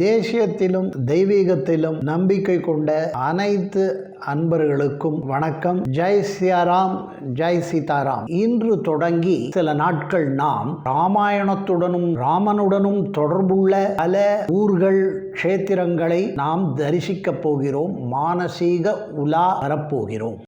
தேசியத்திலும் தெய்வீகத்திலும் நம்பிக்கை கொண்ட அனைத்து அன்பர்களுக்கும் வணக்கம். ஜெய் சியாராம் ஜெய் சீதாராம். இன்று தொடங்கி சில நாட்கள் நாம் ராமாயணத்துடனும் ராமனுடனும் தொடர்புள்ள பல ஊர்கள் க்ஷேத்திரங்களை நாம் தரிசிக்கப் போகிறோம். மானசீக உலா வரப்போகிறோம்.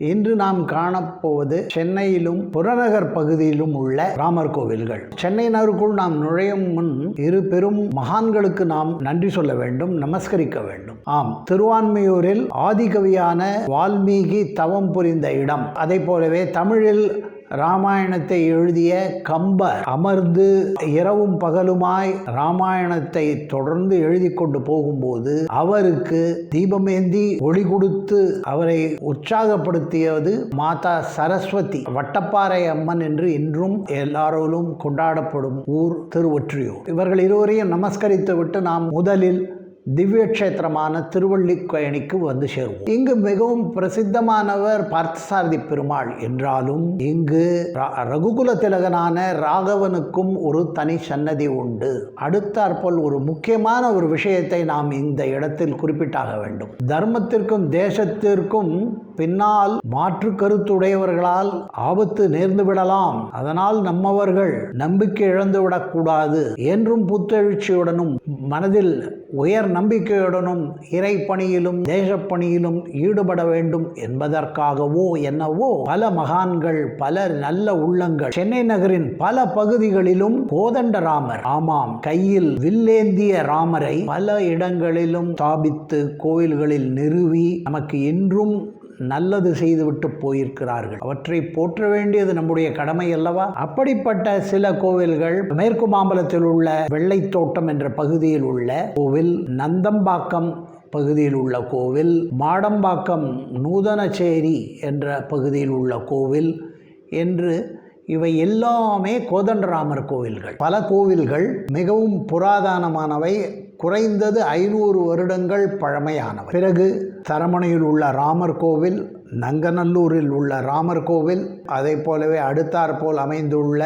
இன்று நாம் காணப்போவது சென்னையிலும் புறநகர் பகுதியிலும் உள்ள ராமர் கோவில்கள். சென்னை நகருக்குள் நாம் நுழையும் முன் இரு பெரும் மகான்களுக்கு நாம் நன்றி சொல்ல வேண்டும் நமஸ்கரிக்க வேண்டும். ஆம் திருவான்மையூரில் ஆதிகவியான வால்மீகி தவம் புரிந்த இடம். அதை போலவே தமிழில் ராமாயணத்தை எழுதிய கம்பர் அமர்ந்து இரவும் பகலுமாய் ராமாயணத்தை தொடர்ந்து எழுதி கொண்டு போகும்போது அவருக்கு தீபமேந்தி ஒளி கொடுத்து அவரை உற்சாகப்படுத்தியது மாதா சரஸ்வதி வட்டப்பாறை அம்மன் என்று இன்றும் எல்லாரோலும் கொண்டாடப்படும் ஊர் திருவொற்றியூர். இவர்கள் இருவரையும் நமஸ்கரித்து விட்டு நாம் முதலில் திவ்ய கஷேத்திரமான திருவள்ளிக்கயணிக்கு வந்து சேருவோம். இங்கு மிகவும் பிரசித்தமானவர் பார்த்தசாரதி பெருமாள் என்றாலும் இங்கு ர- ரகுகுல திலகனான ராகவனுக்கும் ஒரு தனி சன்னதி உண்டு. அடுத்தாற்போல் ஒரு முக்கியமான ஒரு விஷயத்தை நாம் இந்த இடத்தில் குறிப்பிட்டாக வேண்டும். தர்மத்திற்கும் தேசத்திற்கும் பின்னால் மாற்று கருத்துடையவர்களால் ஆபத்து நேர்ந்து விடலாம். அதனால் நம்மவர்கள் நம்பிக்கை இழந்து விடக்கூடாது என்றும் புத்தெழுச்சியுடனும் மனதில் உயர் நம்பிக்கையுடனும் இறை பணியிலும் தேசப்பணியிலும் ஈடுபட வேண்டும் என்பதற்காகவோ என்னவோ பல மகான்கள் பல நல்ல உள்ளங்கள் சென்னை நகரின் பல பகுதிகளிலும் கோதண்டராமர் ஆமாம் கையில் வில்லேந்திய ராமரை பல இடங்களிலும் ஸ்தாபித்து கோயில்களில் நிறுவி நமக்கு இன்றும் நல்லது செய்துவிட்டு போயிருக்கிறார்கள். அவற்றை போற்ற வேண்டியது நம்முடைய கடமை அல்லவா? அப்படிப்பட்ட சில கோவில்கள் மேற்கு மாம்பலத்தில் உள்ள வெள்ளைத்தோட்டம் என்ற பகுதியில் உள்ள கோவில் நந்தம்பாக்கம் பகுதியில் உள்ள கோவில் மாடம்பாக்கம் நூதனச்சேரி என்ற பகுதியில் உள்ள கோவில் என்று இவை எல்லாமே கோதண்டராமர் கோவில்கள். பல கோவில்கள் மிகவும் புராதனமானவை. குறைந்தது ஐநூறு வருடங்கள் பழமையானவை பிறகு தரமணையில் உள்ள ராமர் கோவில் நங்கநல்லூரில் உள்ள ராமர் கோவில் அதை போலவே அடுத்தாற்போல் அமைந்துள்ள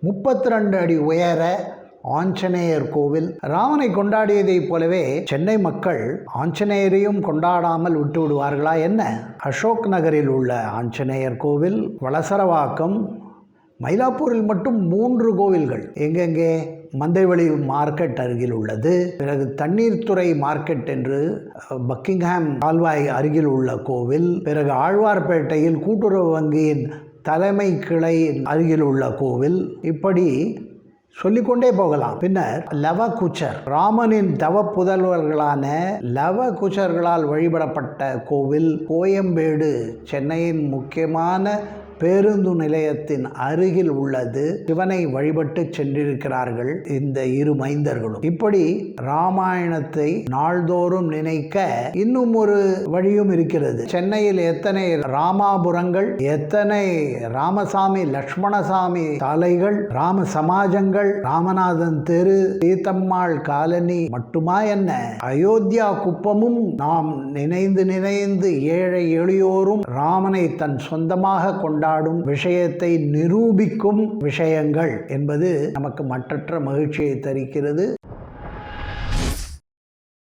முப்பத்தி ரெண்டு அடி உயர ஆஞ்சநேயர் கோவில். ராமனை கொண்டாடியதைப் போலவே சென்னை மக்கள் ஆஞ்சநேயரையும் கொண்டாடாமல் விட்டு விடுவார்களா என்ன? அசோக் நகரில் உள்ள ஆஞ்சநேயர் கோவில் வளசரவாக்கம் மயிலாப்பூரில் மட்டும் மூன்று கோவில்கள். எங்கெங்கே? மந்தைவெளி மார்க்கெட் அருகில் உள்ளது. பிறகு தண்ணீர்த்துறை மார்க்கெட் என்று பக்கிங்ஹாம் கால்வாய் அருகில் உள்ள கோவில் பிறகு ஆழ்வார்பேட்டையில் கூட்டுறவு வங்கியின் தலைமை கிளை அருகில் உள்ள கோவில். இப்படி சொல்லிக்கொண்டே போகலாம். பின்னர் லவ குச்சர் ராமனின் தவ புதல்வர்களான லவ குச்சர்களால் வழிபடப்பட்ட கோவில் கோயம்பேடு சென்னையின் முக்கியமான பேருந்து நிலையத்தின் அருகில் உள்ளது. சிவனை வழிபட்டு சென்றிருக்கிறார்கள் இந்த இரு மைந்தர்களும். இப்படி ராமாயணத்தை நாள்தோறும் நினைக்க இன்னும் ஒரு வழியும் இருக்கிறது. சென்னையில் எத்தனை ராமாபுரங்கள் எத்தனை ராமசாமி லக்ஷ்மணசாமி சாலைகள் ராம சமாஜங்கள் ராமநாதன் தெரு சீத்தம்மாள் காலனி மட்டுமா என்ன? அயோத்தியா குப்பமும் நாம் நினைந்து நினைந்து ஏழை எளியோரும் ராமனை தன் சொந்தமாக கொண்ட கொண்டாடும் விஷயத்தை நிரூபிக்கும் விஷயங்கள் என்பது நமக்கு மற்றற்ற மகிழ்ச்சியை தருகிறது